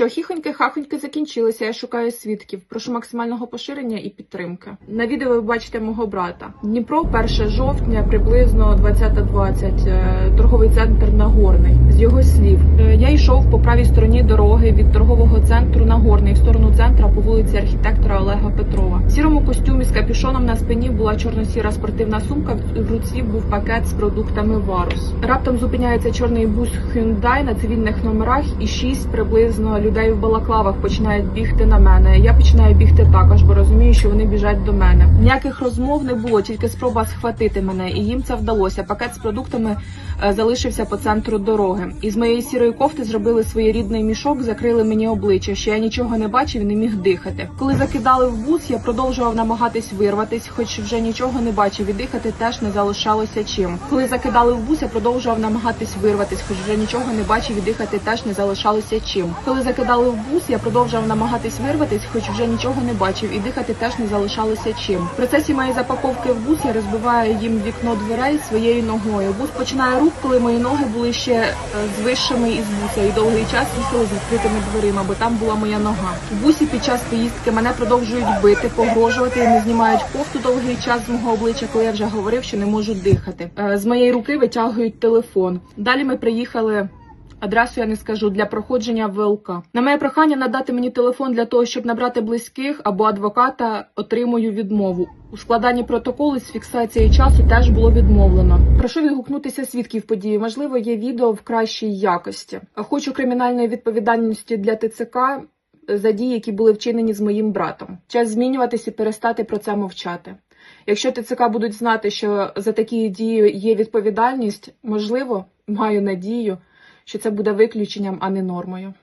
що, хіхоньки-хахоньки закінчилися. Я шукаю свідків. Прошу максимального поширення і підтримки. На відео ви бачите мого брата. Дніпро, 1 жовтня, приблизно 20.20, е, торговий центр Нагорний. З його слів, Е, я йшов по правій стороні дороги від торгового центру Нагорний в сторону центра по вулиці архітектора Олега Петрова. Сірому костюмі з капюшоном на спині була чорно-сіра спортивна сумка. В руці був пакет з продуктами Варус. Раптом зупиняється чорний бус Hyundai на цивільних номерах, і шість приблизно людей в балаклавах починають бігти на мене. Я починаю бігти також, бо розумію, що вони біжать до мене. Ніяких розмов не було, тільки спроба схватити мене, і їм це вдалося. Пакет з продуктами е, залишився по центру дороги. Із моєї сірої кофти зробили своєрідний мішок, закрили мені обличчя, що я нічого не бачив і не міг дихати. Коли закидали в бус, я продовжував намагатись вирватись, хоч вже нічого не бачив, і дихати теж не залишалося чим. Коли закидали в бус, я продовжував намагатись вирватись, хоч вже нічого не бачив, і дихати теж не залишалося чим. Коли закидали в бус, я продовжував намагатись вирватись, хоч вже нічого не бачив, і дихати теж не залишалося чим. В процесі моєї запаковки в бус я розбиваю їм вікно дверей своєю ногою. Бус починає рух, коли мої ноги були ще е, з вищими із буса, і довгий час їхали з відкритими дверима, бо там була моя нога. В бусі під час поїздки мене продовжують бити, погрожувати не знімають кофту довгий час з мого обличчя, коли я вже говорив, що не можу дихати. Е, З моєї руки витягують телефон. Далі ми приїхали. Адресу я не скажу для проходження ВЛК. На моє прохання надати мені телефон для того, щоб набрати близьких або адвоката, отримую відмову. У складанні протоколу з фіксації часу теж було відмовлено. Прошу відгукнутися свідків події. Можливо, є відео в кращій якості. Хочу кримінальної відповідальності для ТЦК за дії, які були вчинені з моїм братом. Час змінюватись і перестати про це мовчати. Якщо ТЦК будуть знати, що за такі дії є відповідальність, можливо, маю надію, що це буде виключенням, а не нормою.